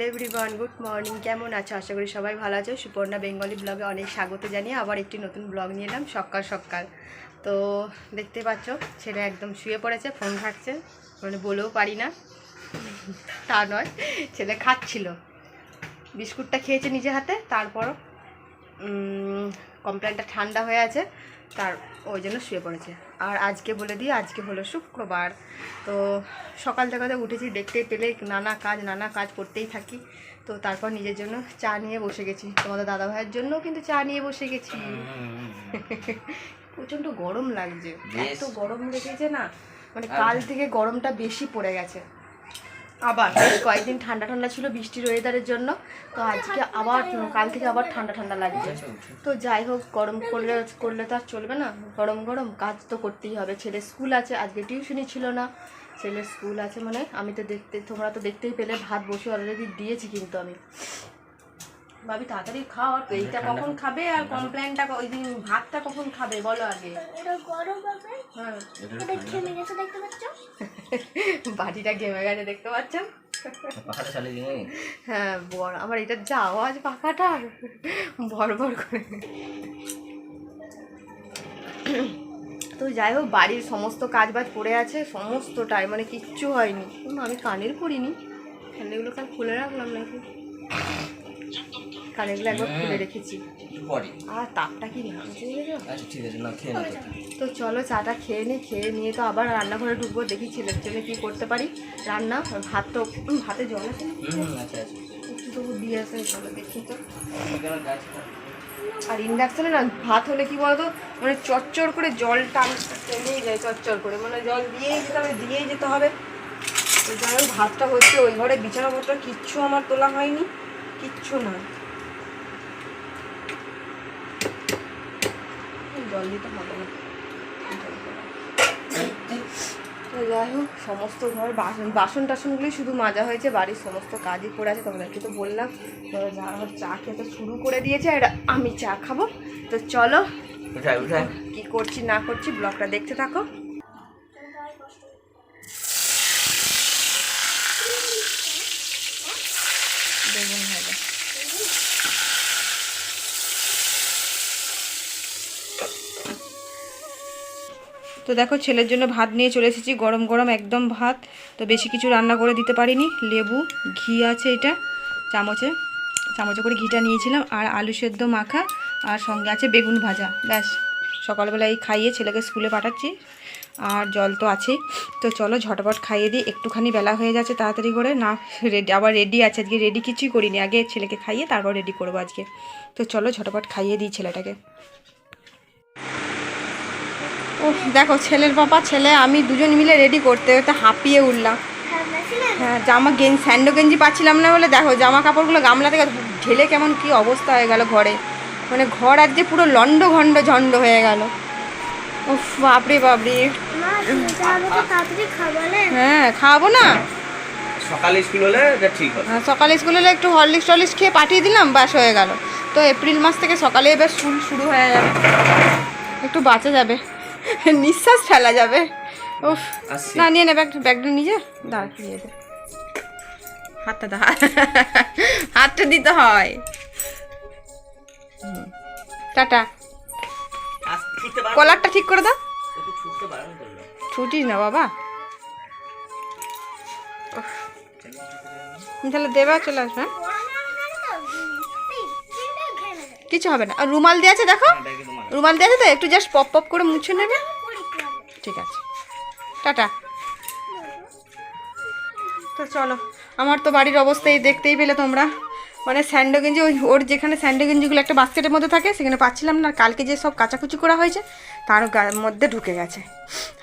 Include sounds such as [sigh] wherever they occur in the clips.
Hello everyone, good morning. কেমন আছো? আশা করি সবাই ভালো আছো। সুপর্ণা বেঙ্গলি ব্লগে অনেক স্বাগত জানিয়ে আবার একটি নতুন ব্লগ নিয়ে এলাম, সকাল সকাল। তো দেখতে পাচ্ছ, ছেলে একদম শুয়ে পড়েছে, ফোন ঘাটছে মানে বলেও পারি না। তা নয়, ছেলে খাচ্ছিল। বিস্কুটটা খেয়েছে নিজে হাতে, তারপরও কমপ্লেনটা ঠান্ডা হয়ে আছে, তার ওই জন্য শুয়ে পড়েছে। আর আজকে বলে দিই আজকে হলো শুক্রবার। তো সকাল থেকে উঠেছি দেখতে পেলে নানা কাজ নানা কাজ করতেই থাকি। তো তারপর নিজের জন্য চা নিয়ে বসে গেছি। তোমাদের দাদা ভাইয়ের জন্য কিন্তু চা নিয়ে বসে গেছি। প্রচণ্ড গরম লাগছে। এত গরম লেগেছে না মানে কাল থেকে গরমটা বেশি পড়ে গেছে। আবার কয়েকদিন ঠান্ডা ঠান্ডা ছিল বৃষ্টির ওয়েদারের জন্য, তো আজকে আবার, কাল থেকে আবার ঠান্ডা ঠান্ডা লাগছে। তো যাই হোক, গরম করলে করলে তো আর চলবে না। গরম গরম, কাজ তো করতেই হবে। ছেলে স্কুল আছে, আজকে টিউশনই ছিল না। ছেলে স্কুল আছে মানে আমি তো দেখতে, তোমরা তো দেখতেই পেলে, ভাত বসে অলরেডি দিয়েছি কিন্তু আমি। ভাবি তাড়াতাড়ি খাও আর এইটা কখন খাবে আর কমপ্লেনটা ওই দিন ভাতটা কখন খাবে বলো আগে। ওটা গরম হবে? হ্যাঁ। ওটা ঘেমে গেছে দেখতে পাচ্ছ? [laughs] বাটিটা ঘেমে গেছে দেখতে পাচ্ছ? পাখাটা চালিয়ে দিই নাকি? হ্যাঁ বর আমার এটা যা আওয়াজ পাখাটার। ভর ভর করে। তো যাই হোক বাড়ির সমস্ত কাজ বাজ পড়ে আছে সমস্তটাই মানে কিচ্ছু হয়নি। আমি কানের করিনি কানেরগুলো কাল খুলে রাখলাম নাকি? কানেরগুলো একবার খুলে রেখেছি। পরে আর তাপটা কি? আচ্ছা তো। চলো চাটা খেয়ে নিই খেয়ে নিয়ে তো আবার রান্নাঘরে ঢুকবো দেখি ছেলের জন্য কী করতে পারি। রান্না ভাত তো ভাতে জল আছে একটু তবু দিয়ে আসে চলো দেখি তো। আর ইন্ডাকশানে না ভাত হলে কি বলতো মানে চচ্চর করে জল টান টেনেই যায় চচ্চর করে। মানে জল দিয়েই যেতে হবে দিয়েই যেতে হবে। তো যাই হোক ভাতটা হচ্ছে ওই ঘরে বিছানাপত্র কিচ্ছু আমার তোলা হয়নি। কিচ্ছু না জল দিতে হবে না। তো যাই হোক সমস্ত ঘর বাসন বাসন টাসনগুলি শুধু মাজা হয়েছে বাড়ির সমস্ত কাজই পড়ে আছে তোমাদেরকে তো বললাম। তো যারা চা খেতে শুরু করে দিয়েছে আর আমি চা খাব। তো চলো কি করছি না করছি ব্লগটা দেখতে থাকো বেগুন ভাজা তো দেখো, ছেলের জন্য ভাত নিয়ে চলে এসেছি। গরম গরম একদম ভাত। তো বেশি কিছু রান্না করে দিতে পারিনি। লেবু, ঘি আছে এটা, চামচে। চামচে করে ঘিটা নিয়েছিলাম আর আলু সেদ্ধ মাখা আর সঙ্গে আছে বেগুন ভাজা। ব্যাস, সকালবেলায় খাইয়ে ছেলেকে স্কুলে পাঠাচ্ছি আর জল তো আছেই। তো চলো, ঝটপট খাইয়ে দিই। একটুখানি বেলা হয়ে যাচ্ছে তাড়াতাড়ি করে। না, রেডি আবার রেডি আছে আজকে। রেডি কিছুই করিনি। আগে ছেলেকে খাইয়ে তারপর রেডি করব আজকে। তো চলো, ঝটপট খাইয়ে দিই ছেলেটাকে। ও দেখো ছেলের বাবা ছেলে আমি দুজন মিলে রেডি করতে করতে হাঁপিয়ে উঠলাম। হ্যাঁ জামা গেঞ্জি স্যান্ডো গেঞ্জি পাচ্ছিলাম না বলে দেখো জামা কাপড়গুলো গামলা থেকে ঢেলে কেমন কি অবস্থা হয়ে গেল ঘরে। মানে ঘর আর আজকে পুরো লন্ড ঘন্ড ঝন্ড হয়ে গেল। উফ বাপরে বাপরে। হ্যাঁ খাওয়াবো না? সকালে স্কুল হলে ঠিক হ্যাঁ, সকালে স্কুলে এলে একটু হরলিক্স টরলিক্স খেয়ে পাঠিয়ে দিলাম বাস হয়ে গেল। তো এপ্রিল মাস থেকে সকালে এবার স্কুল শুরু হয়ে যাবে। একটু বাঁচা যাবে। নিঃশ্বাস ফেলা যাবে। উফ। না নিয়ে নে ব্যাগ ব্যাগটা নিজে। দাঁড়া নিয়ে দে। হাতটা দা হাতটা দিতে হয়। টাটা। আজ ছুটতে পারো। কলারটা ঠিক করে দাও। ছুটিস না বাবা। তাহলে দেবে আর চলে আসবে হ্যাঁ? কিছু হবে না। আর রুমাল দিয়ে আছে দেখো। তোমার রুমাল আছে তো, একটু জাস্ট পপ পপ করে মুছে নেবে। ঠিক আছে। টাটা। তো চলো, আমার তো বাড়ির অবস্থা এই দেখতেই পেলে তোমরা। মানে স্যান্ডো গেঞ্জি ওই ওর যেখানে স্যান্ডো গেঞ্জিগুলো একটা বাস্কেটের মধ্যে থাকে, সেখানে পাচ্ছিলাম না, আর কালকে যে সব কাচাকুচি করা হয়েছে, তার মধ্যে ঢুকে গেছে।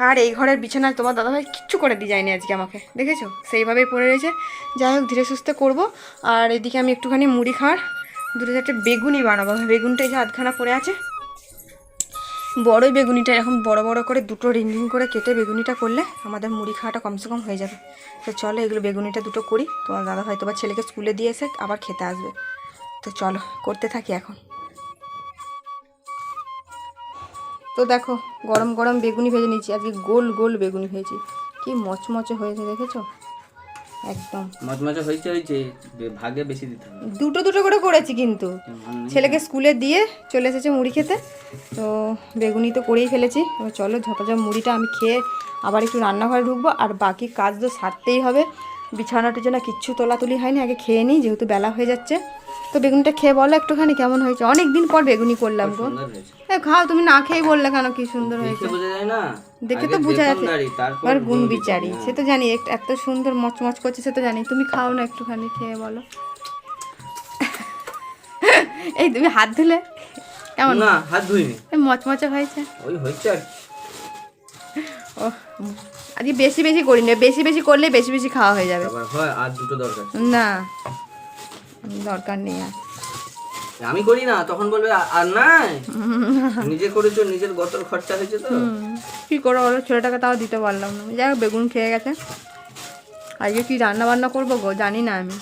আর এই ঘরের বিছানায় তোমার দাদাভাই কিচ্ছু করে দিয়ে যায়নি আজকে আমাকে, দেখেছ? সেইভাবেই পড়ে রয়েছে। যাই হোক, ধীরে সুস্থে করব। আর এদিকে আমি একটুখানি মুড়ি খাওয়ার দুটো চারটে বেগুনি বানাবো। বেগুনটা যে আধখানা পড়ে আছে বড়ই বেগুনিটা এরকম বড় বড় করে দুটো রিং রিং করে কেটে বেগুনিটা করলে আমাদের মুড়ি খাওয়াটা কমসে কম হয়ে যাবে। তো চলো এগুলো বেগুনিটা দুটো করি। তোমার দাদা হয়তো বা ছেলেকে স্কুলে দিয়ে এসে আবার খেতে আসবে। তো চলো, করতে থাকি এখন। তো দেখো, গরম গরম বেগুনি ভেজে নিয়েছি। আজকে গোল গোল বেগুনি ভেজেছি। কি মচমচে হয়েছে, দেখেছ? একদম। মজমজা হয়েছে ওই যে ভাগে বেশি দিতে হবে দুটো দুটো করে করেছি কিন্তু। ছেলেকে স্কুলে দিয়ে চলে এসেছে মুড়ি খেতে। তো বেগুনি তো করেই ফেলেছি। এবার চলো ঝপাঝপ মুড়িটা আমি খেয়ে আবার একটু রান্নাঘরে ঢুকবো। আর বাকি কাজ তো সারতেই হবে। বিছানা টিছানা কিচ্ছু তোলাতুলি হয়নি আগে খেয়ে নিই যেহেতু বেলা হয়ে যাচ্ছে। তো বেগুনিটা খেয়ে বলো একটুখানি কেমন হয়েছে? অনেক দিন পর বেগুনি করলাম গো। হ্যাঁ খাও তুমি না খেয়ে বললে কেন কি সুন্দর হয়েছে? দেখে তো বোঝা যাচ্ছে। আর গুণ বিচারি সে তো জানি এত সুন্দর মচমচ করছে সে তো জানি। তুমি খাও না একটুখানি খেয়ে বলো। [laughs] এই তুমি হাত ধুলে? কেমন? না হাত ধুইনি। মচমচে হয়েছে? ওই হয়েছে ও আজকে বেশি বেশি করি না বেশি বেশি করলে বেশি বেশি খাওয়া হয়ে যাবে। আর দুটো দরকার। না। দরকার নেই আর। আমি করি না তখন বলবে আর নাই? [laughs] নিজে করেছ নিজের গতর খরচা হয়েছে তো? কি করে বলো ছেলেটাকে তাও দিতে পারলাম না। যাই বেগুন খেয়ে গেছে। আজকে কি রান্না বান্না করব গো? জানি না আমি।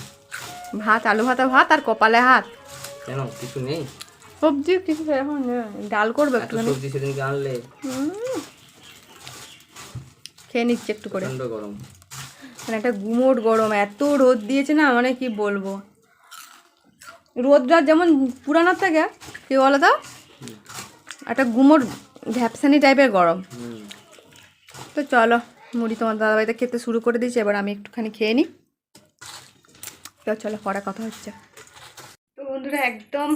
ভাত আলু ভাতা ভাত আর কপালে হাত। কেন? কিছু নেই? সবজি কিছু এখন। ডাল করব একটুখানি। সবজি সেদিনকে আনলে? খেয়ে নিচ্ছি একটু করে। গরম। মানে একটা গুমোট গরম এত রোদ দিয়েছে না মানে কি বলব? রোদটা যেমন পুরানোর থেকে, কি বলো তো? একটা গুমোর ঘ্যাপসানি টাইপের গরম। তো চলো, মুড়ি তোমার দাদাবাড়িতে খেতে শুরু করে দিয়েছি, এবার আমি একটুখানি খেয়ে নিই। তো চলো, পরে কথা হচ্ছে। তো বন্ধুরা, একদম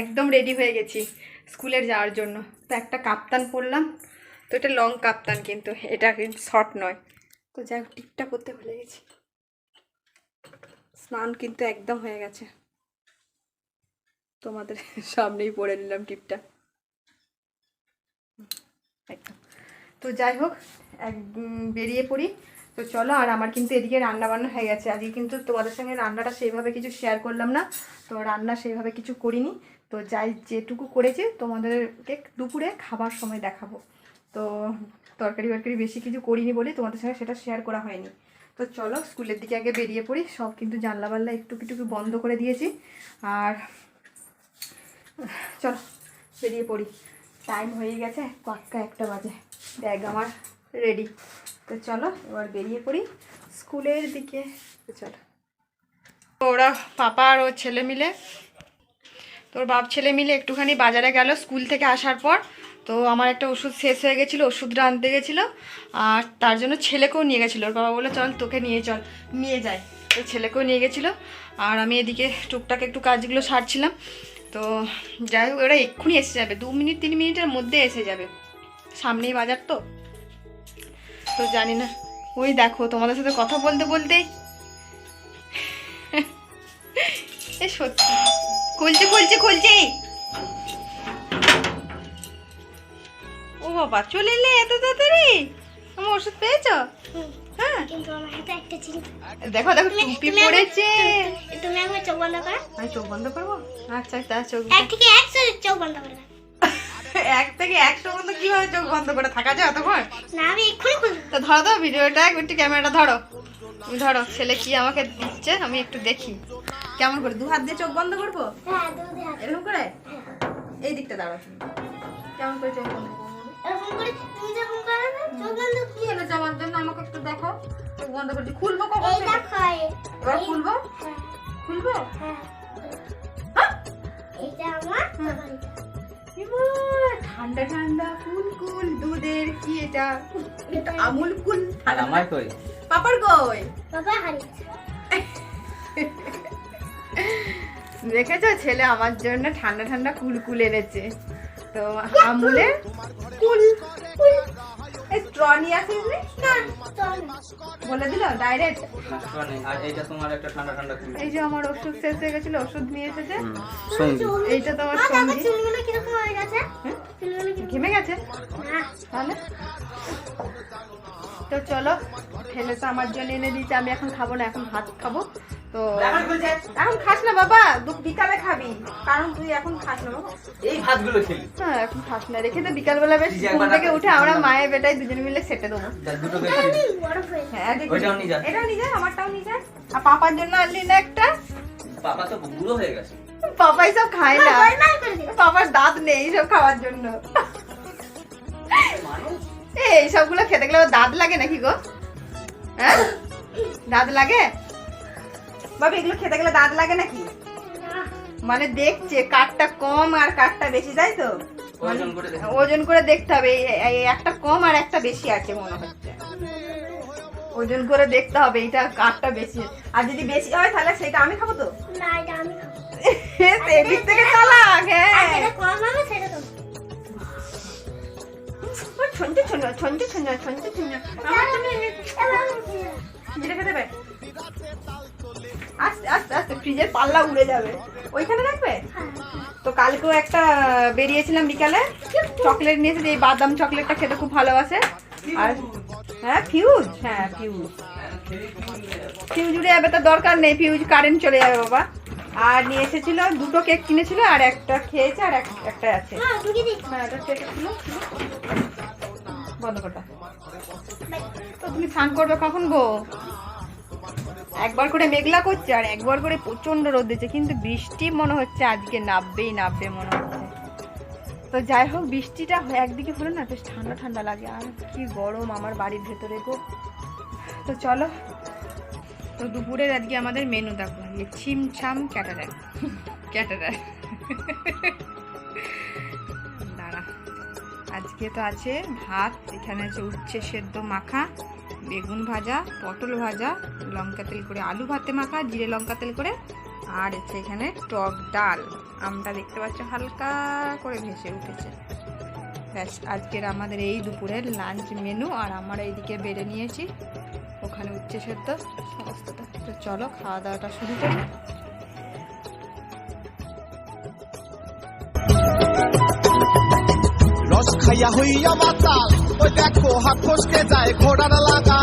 একদম রেডি হয়ে গেছি স্কুলের যাওয়ার জন্য। তো একটা কাপ্তান পরলাম। তো এটা লং কাপ্তান কিন্তু, এটা কিন্তু শর্ট নয়। তো যাই হোক, টিপটা করতে ভুলে গেছি। স্নান কিন্তু একদম হয়ে গেছে। তোমাদের সামনেই পরে নিলাম টিপটা। তো যাই হোক, এক বেরিয়ে পড়ি। তো চলো, আর আমার কিন্তু এদিকে রান্না বান্না হয়ে গেছে। আজকে কিন্তু তোমাদের সঙ্গে রান্নাটা সেইভাবে কিছু শেয়ার করলাম না। তো রান্না সেইভাবে কিছু করিনি। তো যাই যেটুকু করেছি, তোমাদেরকে দুপুরে খাবার সময় দেখাবো। তো তরকারি ফরকারি বেশি কিছু করিনি বলে তোমাদের সঙ্গে সেটা শেয়ার করা হয়নি। তো চলো, স্কুলের দিকে আগে বেরিয়ে পড়ি। সব কিন্তু জানলা বাল্লা একটু একটু বন্ধ করে দিয়েছি। আর চলো, বেরিয়ে পড়ি। টাইম হয়ে গেছে পাক্কা একটা বাজে। ব্যাগ আমার রেডি তো চলো, এবার বেরিয়ে পড়ি স্কুলের দিকে। চলো। ওরা পাপা আর ওর ছেলে মিলে, তোর বাপ ছেলে মিলে একটুখানি বাজারে গেল স্কুল থেকে আসার পর। তো আমার একটা ওষুধ শেষ হয়ে গেছিল ওষুধটা আনতে গেছিল। আর তার জন্য ছেলেকেও নিয়ে গেছিল। ওর বাবা বলল, চল তোকে নিয়ে চল, নিয়ে যায় তো ছেলেকেও নিয়ে গেছিল। আর আমি এদিকে টুকটাক একটু কাজগুলো সারছিলাম। তো যাই হোক ওরা এক্ষুনি এসে যাবে। দু মিনিট, তিন মিনিটের মধ্যে এসে যাবে। সামনেই বাজার তো। তো জানি না। ওই দেখো, তোমাদের সাথে কথা বলতে বলতে। এ সত্যি। খুলছে খুলছে খুলছে। ও বাবা, চলে এলে এত তাড়াতাড়ি? আমার ওষুধ পেয়েছ? হ্যাঁ। কিন্তু আমার হাতে একটা চিন্তা দেখো দেখো টুপি পড়েছে। তুমি একবার চোখ বন্ধ করো। আমি চোখ বন্ধ করব? আচ্ছা চোখ এক থেকে একশো চোখ বন্ধ করে। এক থেকে একশো পর্যন্ত কীভাবে চোখ বন্ধ করে থাকা যায় অতক্ষণ না আমি এক্ষুনি খুলবো। তো ধরো তো ভিডিওটা একটু ক্যামেরাটা ধরো। তুমি ধরো ছেলে কি আমাকে দিচ্ছে? আমি একটু দেখি। কেমন করে? দু হাত দিয়ে চোখ বন্ধ করব? হ্যাঁ এরকম করে? এই দিকটা দাঁড়াও কেমন করে চোখ বন্ধ করব? এরকম করে তুমি যখন করো না চোখ বন্ধ কি এনেছো আমার জন্য আমাকে একটু দেখো। চোখ বন্ধ করছি খুলবো কখন এই দেখো এবার খুলবো? হ্যাঁ। খুলবো? হ্যাঁ। হ্যাঁ? এইটা আমার ঠান্ডা ঠান্ডা কুল কুল দুধের কি এটা? এটা আমুল কুল আমার কই? পাপার কই? হারিয়েছে দেখেছ ছেলে আমার জন্য ঠান্ডা ঠান্ডা কুল কুল এনেছে। তো আমুলে কুল কুল। স্ট্র নিয়ে আসিস না বলে দিল ডাইরেক্ট আর এইটা তোমার একটা ঠান্ডা ঠান্ডা এই যে আমার ওষুধ শেষ হয়ে গেছিল ওষুধ নিয়ে এসেছে। এইটা তোমার সঙ্গী। চুলগুলো হয়ে গেছে? হুম? চুলগুলো কি ঘেমে গেছে? তাহলে? তো চলো ছেলে তো আমার জন্য এনে দিয়েছে আমি এখন খাব না এখন ভাত খাব। তো এখন খাস না বাবা বিকালে খাবি। কারণ তুই এখন খাস না বাবা। এই ভাতগুলো খেলি। হ্যাঁ এখন খাস না। রেখে তো বিকালবেলা বেশ ঘুম থেকে উঠে আমরা মায়ের বেটায় দুজনে মিলে সেটে দেবো। হয়ে। এটাও যা আমারটাও যা। আর পাপার জন্য আনলি না একটা? পাপা তো বুড়ো হয়ে গেছে। পাপাই সব খায় না। পাপার দাঁত নেই সব খাওয়ার জন্য। মানুষ? এই সবগুলো খেতে গেলে দাঁত লাগে নাকি গো? হ্যাঁ? দাঁত লাগে? বাবা এগুলো খেতে গেলে দাঁত লাগে নাকি? মানে দেখছে কাঠটা কম আর কাঠটা বেশি তাই তো? মানে ওজন করে দেখো। ওজন করে দেখতে হবে একটা কম আর একটা বেশি আছে মনে হচ্ছে। ওজন করে দেখতে হবে এইটা কাঠটা বেশি। আর যদি বেশি হয় তাহলে সেটা আমি খাব তো? না এটা আমি খাব। [laughs] এদিক থেকে চালাক হ্যাঁ। যেটা কম হবে সেটা তো। Saëns Saëns Saëns Saëns Saëns Saëns আমার তুমি ফ্রিজে রেখে দেবে আস্তে আস্তে আস্তে ফ্রিজের পাল্লা উড়ে যাবে। ওইখানে রাখবে? তো কালকেও একটা বেরিয়েছিলাম বিকালে। চকলেট নিয়েছে এই বাদাম চকলেটটা খেতে খুব ভালোবাসে। আর হ্যাঁ ফিউজ? হ্যাঁ ফিউজ। ফিউজ উড়ে যাবে তো দরকার নেই ফিউজ কারেন্ট চলে যাবে বাবা। আর নিয়ে এসেছিল দুটো কেক কিনেছিল আর একটা খেয়েছে আর এক- একটা আছে। হ্যাঁ হ্যাঁ বন্ধ করটা তো তুমি স্নান করবে কখন গো? একবার করে মেঘলা করছে আর একবার করে প্রচণ্ড রোদ দিচ্ছে, কিন্তু বৃষ্টি মনে হচ্ছে আজকে নামবেই নামবে মনে হচ্ছে। তো যাই হোক, বৃষ্টিটা একদিকে হলো না, বেশ ঠান্ডা ঠান্ডা লাগে, আর কি গরম আমার বাড়ির ভেতরে গো। তো চলো, তো দুপুরের আজকে আমাদের মেনু দেখো ইয়ে ছিম ছাম ক্যাটারার ক্যাটারার। দাঁড়া, আজকে তো আছে ভাত, এখানে আছে উচ্ছে সেদ্ধ মাখা বেগুন ভাজা, পটল ভাজা, লঙ্কা তেল করে আলু ভাতে মাখা, জিরে লঙ্কা তেল করে, আর হচ্ছে এখানে টক ডাল। আমটা দেখতে পাচ্ছ হালকা করে ভেসে উঠেছে। ব্যাস, আজকের আমাদের এই দুপুরের লাঞ্চ মেনু আর আমরা এইদিকে বেড়ে নিয়েছি। ওখানে উচ্ছে সেদ্ধ সমস্তটা। তো চলো, খাওয়া দাওয়াটা শুরু করি। খাইয়া হইয়া মাতাল ওই দেখো, হাত ফসকে যায়, ঘোড়ার লাগা।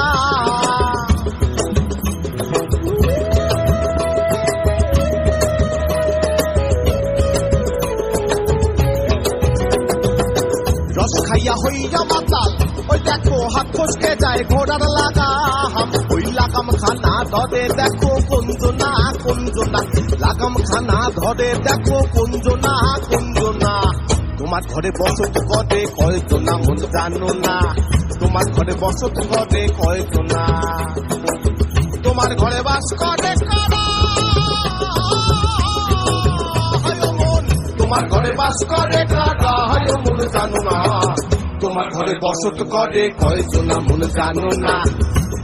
রস খাইয়া হইয়া মাতাল ওই দেখো, হাত ফসকে যায়, ঘোড়ার লাগা। ওই লাগাম খানা ধরে দেখো কুঞ্জনা কুঞ্জনা লাগাম খানা ধরে দেখো কুঞ্জনা কুঞ্জনা তোমার ঘরে বসত করে কয়জনা মন জানো না। তোমার ঘরে বসত করে কয়জনা তোমার ঘরে বাস করে তোমার ঘরে বাস করে হায় মন জানো না। তোমার ঘরে বসত করে কয়জনা মন জানো না।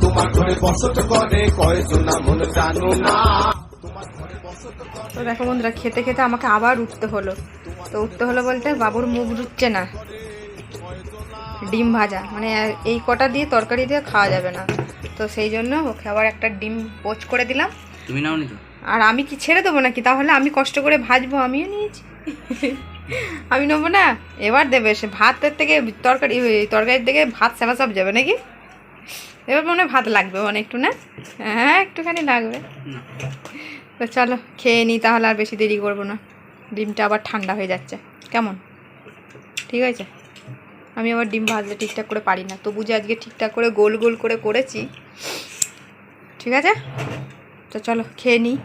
তোমার ঘরে বসত করে কয়জনা মন জানো না। তো দেখো বন্ধুরা খেতে খেতে আমাকে আবার উঠতে হলো। তো উঠতে হলো বলতে বাবুর মুখ রুচ্ছে না। ডিম ভাজা মানে এই কটা দিয়ে তরকারি দিয়ে খাওয়া যাবে না। তো সেই জন্য ওকে আবার একটা ডিম পোচ করে দিলাম। তুমি নাও নি আর আমি কি ছেড়ে দেবো নাকি? তাহলে আমি কষ্ট করে ভাজবো আমিও নিয়েছি। আমি নেব না? এবার দেবে সে ভাতের থেকে তরকারি তরকারির থেকে ভাত সেবা সব যাবে নাকি? এবার মনে হয় ভাত লাগবে মানে একটু না? হ্যাঁ একটুখানি লাগবে। তো চলো, খেয়ে নিই তাহলে আর বেশি দেরি করব না। ডিমটা আবার ঠান্ডা হয়ে যাচ্ছে। কেমন? ঠিক আছে? আমি আবার ডিম ভাজতে ঠিকঠাক করে পারি না। তবু যে আজকে ঠিকঠাক করে গোল গোল করে করেছি, ঠিক আছে? তো চলো, খেয়ে নিই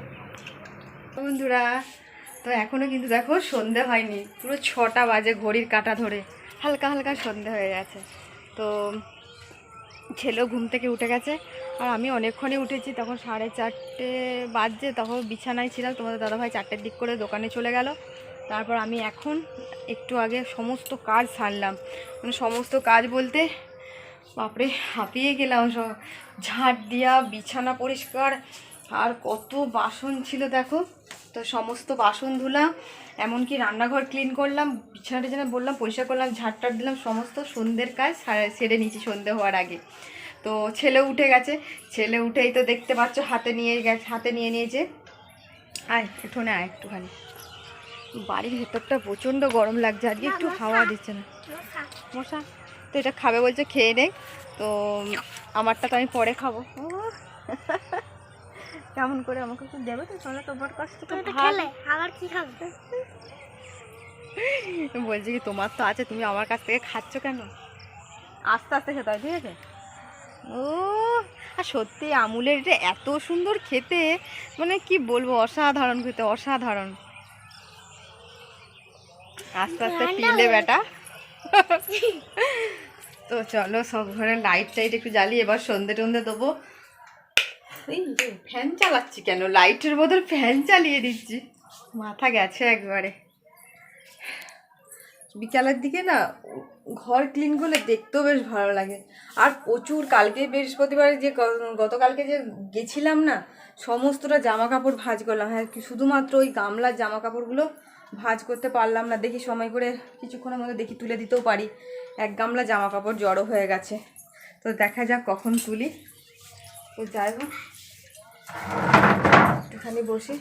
বন্ধুরা, তো এখনও কিন্তু দেখো সন্ধে হয়নি। পুরো ছটা বাজে ঘড়ির কাঁটা ধরে। হালকা হালকা সন্ধে হয়ে গেছে। তো ছেলেও ঘুম থেকে উঠে গেছে। আর আমি অনেকক্ষণই উঠেছি, তখন সাড়ে চারটে বাজছে, তখন বিছানায় ছিলাম, তোমাদের দাদাভাই চারটের দিক করে দোকানে চলে গেল। তারপর আমি এখন একটু আগে সমস্ত কাজ সারলাম। মানে সমস্ত কাজ বলতে, বাপরে, হাঁপিয়ে গেলাম ঝাঁট দিয়া, বিছানা পরিষ্কার, আর কত বাসন ছিল দেখো। তো সমস্ত বাসন ধুলাম এমনকি রান্নাঘর ক্লিন করলাম বিছানাটা যেন বললাম পরিষ্কার করলাম ঝাড়টার দিলাম সমস্ত সন্ধ্যের কাজ সেরে নিয়েছি সন্ধে হওয়ার আগে। তো ছেলে উঠে গেছে ছেলে উঠেই তো দেখতে পাচ্ছ হাতে নিয়ে গেছে হাতে নিয়ে নিয়েছে। আয় উঠোনে আয় একটুখানি। বাড়ির ভেতরটা প্রচণ্ড গরম লাগছে আজকে একটু হাওয়া দিচ্ছে না। মশা। তো এটা খাবে বলছে খেয়ে নে। তো আমারটা তো আমি পরে খাব। কেমন করে আমাকে একটু দেবে তো? তাহলে তোমার কাছ থেকে খেলে আবার কি খাবে বলছি কি তোমার তো আছে তুমি আমার কাছ থেকে খাচ্ছ কেন? আস্তে আস্তে খেতে হয় ঠিক আছে? ও আর সত্যি আমুলের এটা এত সুন্দর খেতে মানে কি বলব অসাধারণ খেতে অসাধারণ। আস্তে আস্তে পিলে বেটা। তো চলো সব ঘরে লাইট টাইট একটু জ্বালিয়ে এবার সন্ধে টন্ধে দেবো। এই ফ্যান চালাচ্ছি কেন? লাইটের বদল ফ্যান চালিয়ে দিচ্ছি। মাথা গেছে একবারে। বিকালের দিকে না, ঘর ক্লিন করলে দেখতেও বেশ ভালো লাগে। আর প্রচুর কালকে বৃহস্পতিবারে যে গতকালকে যে গেছিলাম না, সমস্তটা জামা কাপড় ভাঁজ করলাম। হ্যাঁ শুধুমাত্র ওই গামলার জামা কাপড়গুলো ভাঁজ করতে পারলাম না। দেখি সময় করে কিছুক্ষণের মধ্যে দেখি তুলে দিতেও পারি। এক গামলা জামা কাপড় জড়ো হয়ে গেছে। তো দেখা যাক কখন তুলি। তো যাই হোক। একটুখানি বসে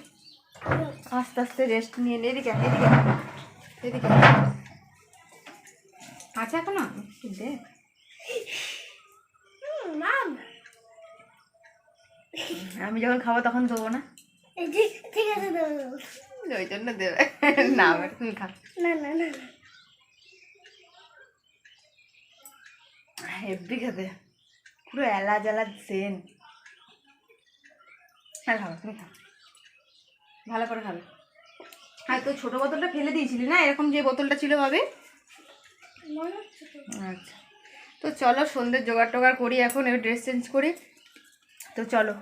আস্তে আস্তে রেস্ট নিয়ে নে। এদিকে এদিকে এদিকে আছে এখনও একটু দে আমি যখন খাব তখন দেবো না ঠিক আছে। ওই জন্য দেবে না এবার তুমি খা না না না। হেব্বি খেতে পুরো এলাচ এলাচ, সেন হ্যাঁ খাব তুমি খাও। ভালো করে খাবে হ্যাঁ তো ছোটো বোতলটা ফেলে দিয়েছিলি না? এরকম যে বোতলটা ছিল ভাবে। আচ্ছা। তো চলো, সন্ধ্যের জোগাড় টোগাড় করি এখন, এবার ড্রেস চেঞ্জ করি। তো চলো।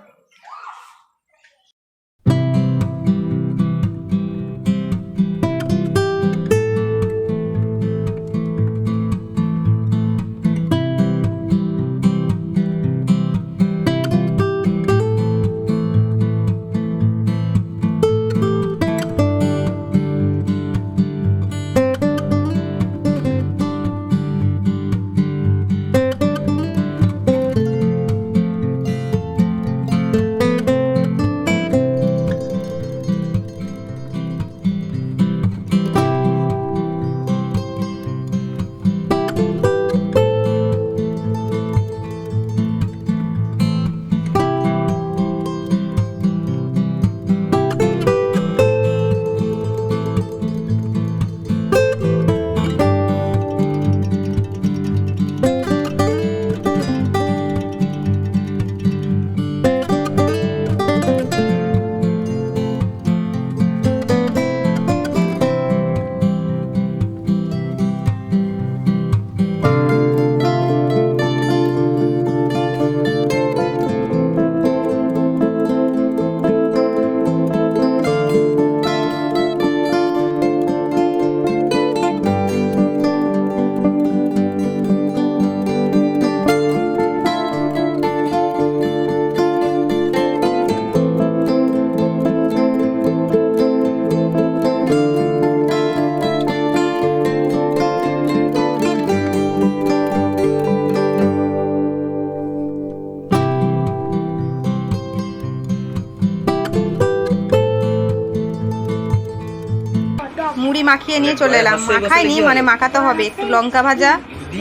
মুড়ি মাখিয়ে নিয়ে চলে এলাম। মাখাইনি মানে মাখাতে হবে। একটু লঙ্কা ভাজা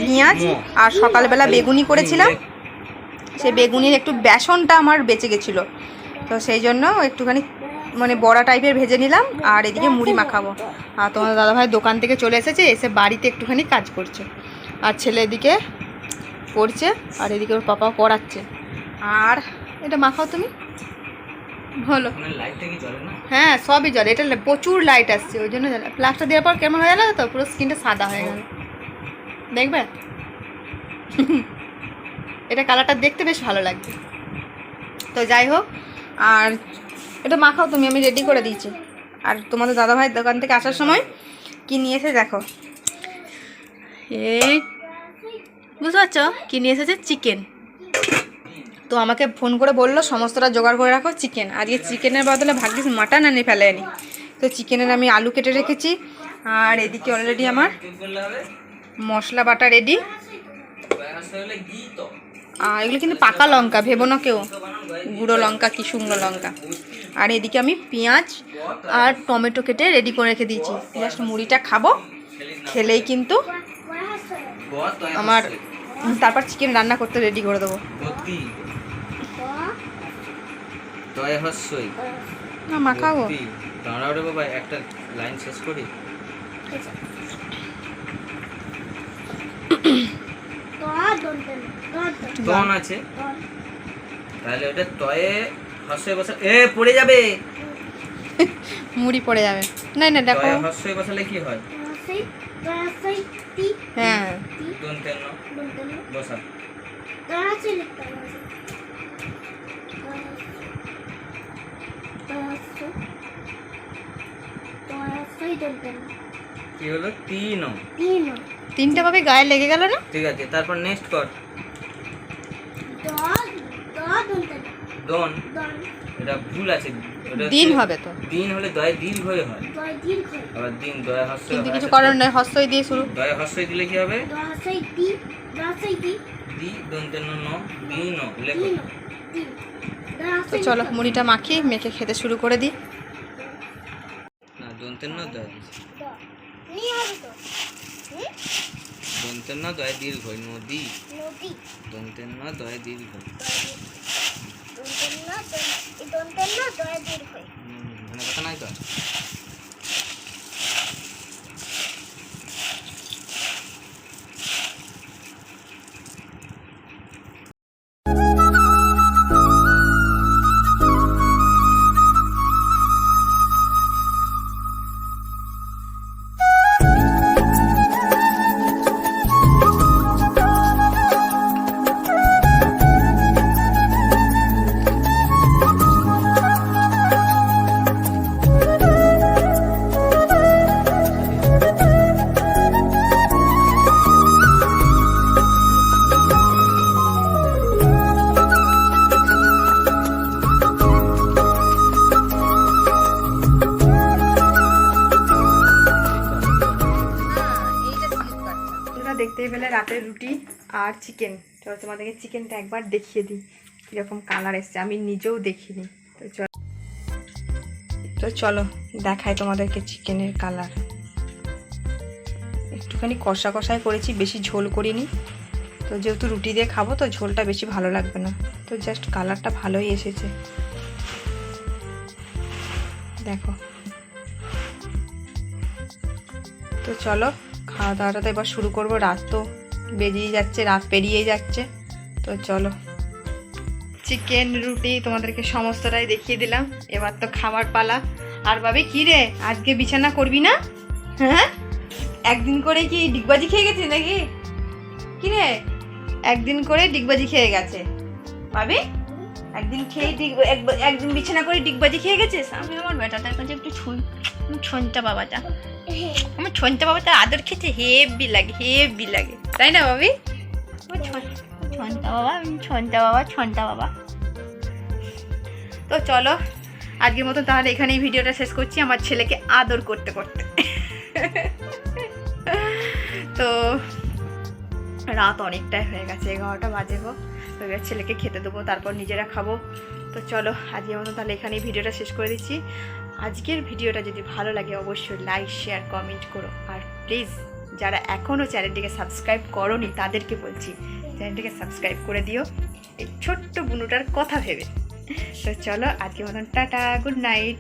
পেঁয়াজ আর সকালবেলা বেগুনি করেছিলাম। সেই বেগুনির একটু বেসনটা আমার বেঁচে গেছিল। তো সেই জন্য একটুখানি মানে বড়া টাইপের ভেজে নিলাম আর এদিকে মুড়ি মাখাবো। আর তোমার দাদাভাই দোকান থেকে চলে এসেছে এসে বাড়িতে একটুখানি কাজ করছে। আর ছেলে এদিকে পড়ছে আর এদিকে ওর পাপা পড়াচ্ছে। আর এটা মাখাও তুমি? হলো ওখানে লাইটটা কি জ্বলে না? হ্যাঁ সবই জলে এটা প্রচুর লাইট আসছে ওই জন্য প্লাস্টার দেওয়ার পর কেমন হয়ে গেল তো? পুরো স্কিনটা সাদা হয়ে গেল। দেখবে? [laughs] এটা কালারটা দেখতে বেশ ভালো লাগবে তো যাই হোক আর এটা মাখাও তুমি আমি রেডি করে দিয়েছি। আর তোমাদের দাদাভাই দোকান থেকে আসার সময় কি নিয়েছে দেখো। এই বুঝতে পারছ? কি নিয়ে এসেছে? চিকেন তো আমাকে ফোন করে বলল, সমস্তটা জোগাড় করে রাখো চিকেন। আজকে চিকেনের বদলে ভাগ্যিস মাটন আনি ফেলে আনি তো চিকেনের আমি আলু কেটে রেখেছি, আর এদিকে অলরেডি আমার মশলা বাটা রেডি আর এগুলো কিন্তু পাকা লঙ্কা, ভেবো না কেউ। গুঁড়ো লঙ্কা কি শুকনো লঙ্কা। আর এদিকে আমি পেঁয়াজ আর টমেটো কেটে রেডি করে রেখে দিয়েছি। জাস্ট মুড়িটা খাব, খেলেই কিন্তু আমার, তারপর চিকেন রান্না করতে রেডি করে দেবো। তয় হস্যই। না মাখাবো। দাঁড়াও রে বাবা একটা লাইন শেষ করি। তন আছে। তাহলে ওটা তয়ে হস্যই বসা এ পড়ে যাবে। মুড়ি পড়ে যাবে। না না দেখো। হস্যই বসালে কি হয়? হ্যাঁ। বসা। কি হলো তিন। তিন তিনটা ভাবে গায়ে লেগে গেল না? ঠিক আছে তারপর নেক্সট কর। দন। এটা ভুল আছে। দিন হবে তো। দিন হলে দয় দীর্ঘ হয়। দিন দয় হস্য কিছু কারণ নয় হস্যই দিয়ে শুরু। দয় দিলে কি হবে? হস্যই দি ন দিন। তো চলো মুড়িটা মাখি মেখে খেতে শুরু করে দিই। না দয় দীর্ঘ নদী। দন্তের দন্তেন দয় দীর্ঘ না না দয় দীর্ঘ মানে কথা নাই তো? পেলে রাতের রুটি আর চিকেন চলো তোমাদেরকে চিকেনটা একবার দেখিয়ে দিই, কীরকম কালার এসছে। আমি নিজেও দেখিনি। তো চলো। তো চলো, দেখাই তোমাদেরকে চিকেনের কালার একটুখানি কষা কষাই করেছি, বেশি ঝোল করিনি। তো যেহেতু রুটি দিয়ে খাব, তো ঝোলটা বেশি ভালো লাগবে না। তো জাস্ট কালারটা ভালোই এসেছে। দেখো। তো চলো খাওয়া দাওয়াটা তো এবার শুরু করব। রাত তো বেরিয়ে যাচ্ছে, রাত পেরিয়ে যাচ্ছে। তো চলো। চিকেন রুটি তোমাদেরকে সমস্তটাই দেখিয়ে দিলাম। এবার তো খাবার পালা। আর ভাবি, কি রে? আজকে বিছানা করবি না? হ্যাঁ? একদিন করে কি ডিগবাজি খেয়ে গেছিস নাকি? কি রে? একদিন করে ডিগবাজি খেয়ে গেছে। ভাবি, একদিন খেয়ে ডিগ, এক- একদিন বিছানা করে ডিগবাজি খেয়ে গেছিস? আমি আমার বেটাটার কাছে একটু ছুঁই ছনটা বাবাটা। আমার ছনটা বাবাটা আদর খেতে হেভি লাগে হেভি লাগে। তাই না আমার ছনটা বাবা ছনটা বাবা ছনটা বাবা। তো চলো, আজকের মতো তাহলে এখানেই ভিডিওটা শেষ করছি, আমার ছেলেকে আদর করতে করতে। তো রাত অনেকটাই হয়ে গেছে, এগারোটা বাজে গো। তো এবার ছেলেকে খেতে দেবো, তারপর নিজেরা খাব। তো চলো, আজকের মতো তাহলে এখানেই ভিডিওটা শেষ করে দিচ্ছি। আজকের ভিডিওটা যদি ভালো লাগে, অবশ্যই লাইক শেয়ার কমেন্ট করো। আর প্লিজ যারা এখনও চ্যানেলটিকে সাবস্ক্রাইব করনি, তাদেরকে বলছি চ্যানেলটিকে সাবস্ক্রাইব করে দিও। এই ছোট্ট বুনুটার কথা ভেবে। তো চলো আজকে মতন টাটা গুড নাইট